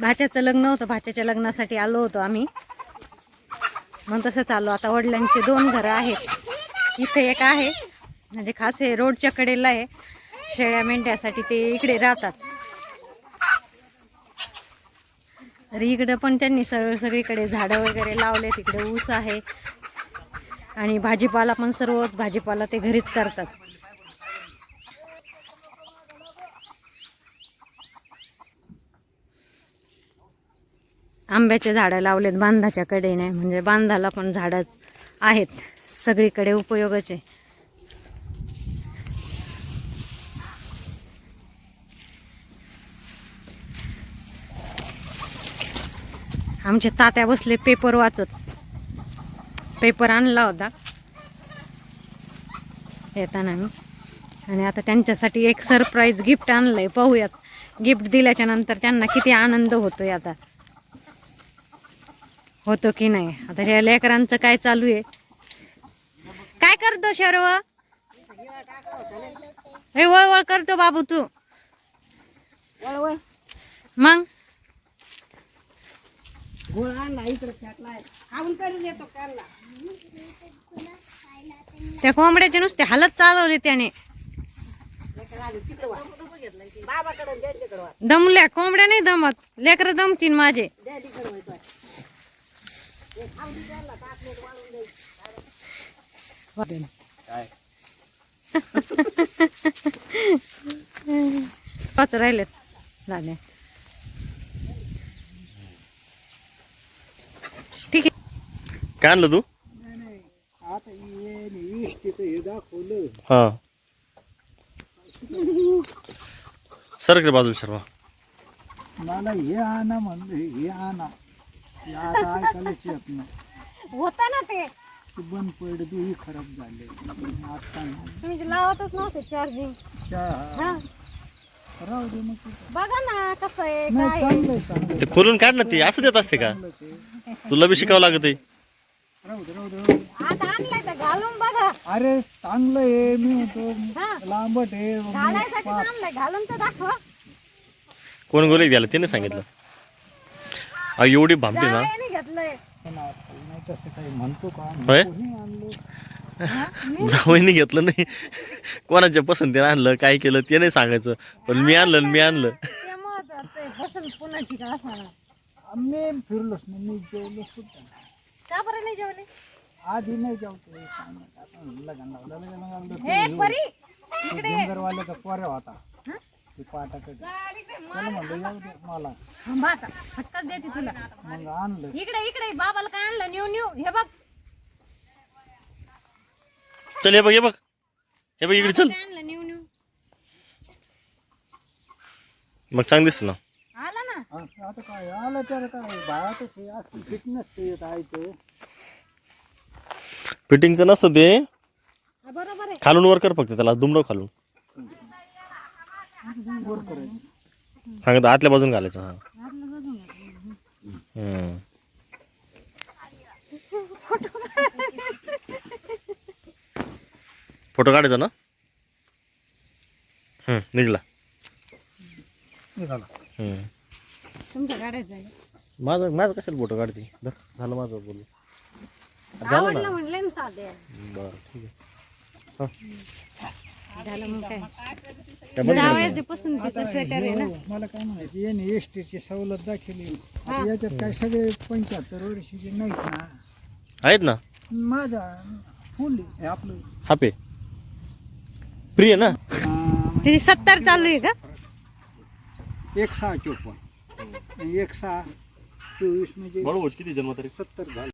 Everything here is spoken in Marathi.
भाच्याचं लग्न होतं भाच्याच्या लग्नासाठी आलो होतो आम्ही. मग तसंच आलो. आता वडिलांचे दोन घरं आहेत. इथे एक आहे. म्हणजे खास हे रोडच्या कडेला आहे. शेळ्या मेंढ्यासाठी ते इकडे राहतात. तर इकडं पण त्यांनी सर्व सगळीकडे झाडं वगैरे लावले. तिकडे ऊस आहे. आणि भाजीपाला पण सर्वच भाजीपाला ते घरीच करतात. आंब्याचे झाडं लावलेत बांधाच्या कडेने. म्हणजे बांधाला पण झाडं आहेत. सगळीकडे उपयोगाचे आमचे तात्या बसले पेपर वाचत. पेपर आणला होता. येताना मी. आणि आता त्यांच्यासाठी एक सरप्राईज गिफ्ट आणलंय. पाहूयात. गिफ्ट दिल्याच्या नंतर त्यांना किती आनंद होतोय आता. होतो की नाही? आता ह्या लेकरांचं काय चालू आहे? काय करतो शर्व? हे वळ वळ करतो बाबू तू. मग? त्या कोंबड्याचे नुसते हालत चालवले त्याने. दमल्या कोंबड्या नाही दमत. लेकर दमतीन माझे. पाच राहिलेत झाले ठीक आहे. काय आणलं तू? आता हे. दाखवलं हा सरकडे बाजूला शर्मा मला हे आणा म्हणलं हे आणा. हे आता ऐकायलाच येत नाही. होता ना ते. ते बंद पडलं ते ही खराब झाले. आता नाही. तुम्ही ते लावतच नव्हते चार्जिंग चहा राहू दे मग ते. बघा ना कसं आहे नाही काय चांगलं आहे चांगलं आहे. ते खोलून काढ ना ते असं देत असते का? आहे. तुला बी शिकावं लागत आहे. राहू दे राहू दे राहू दे. आता आणलाय तर घालून बघा. अरे चांगलं आहे मी म्हणतो. हा. लांबट आहे घालायसाठी आणलंय घालून तर दाखवा. कोण गोले द्यायला त्याने सांगितलं. एवढी भांबी ना? जावयाने घेतलंय. पण आता नाही तसं काही म्हणतो का होय? कोणी आणलं जावईने घेतलं नाही. कोणाच्या पसंतीने आणलं काय केलं ते नाही सांगायचं. पण मी आणलं आणि मी आणलं. ते महत्वाचं आहे. बसल पुन्हाची का असा मी फिरलोच नाही. मी जेवलो सुद्धा नाही. का बरं नाही जेवले? आधी नाही जेवतो. आता लग्न लावलं लग्न लावलं हे ते परी ते जंगरवाल्याचा पोऱ्या होता. ते पाटाकडे. त्याला म्हणलं येऊ दे मला. थांबा आता फटकाच देते तुला. मग आणलं. इकडे इकडे बाबाला काय आणलं? न्यू न्यू हे बघ. चल हे बघ हे बघ. हे बघ इकडे चल. काय आणलं? न्यू न्यू मग चांगलं दिसतं ना. आला ना? आ- आता काय? आलं त्याला काय? बायातच हे असं फिटनेस ते येत आहे ते. फिटिंगचं नसतं ते. हा, बरोबर आहे. खालून वर कर फक्त त्याला दुमडं खालून. वर करायचं सांगत आतल्या बाजून घालायचं हा. हम्म. फोटो काढायचा ना हम्म, निघला निघाला हम्म. तुमचं काढायचं आहे माझं माझं कशाला फोटो काढते धर, झालं माझं बोलू झालं आवडलं ना म्हणले ना बरं ठीक आहे झालं मग काय? जावयाचे पसंतीचं स्वेटर आहे ना? मला काय म्हणायचं याने एस टीची सवलत दाखवली. आता याच्यात काय सगळे पंच्याहत्तर वर्षाचे नाहीत ना आहेत ना? माझा फुल आहे आपलं. हापे प्रिय ना? तिथे सत्तर चालू आहे का? एक सहा चोपन्न. एक सहा चोवीस म्हणजे बरोबर किती जन्म तरी सत्तर झालं.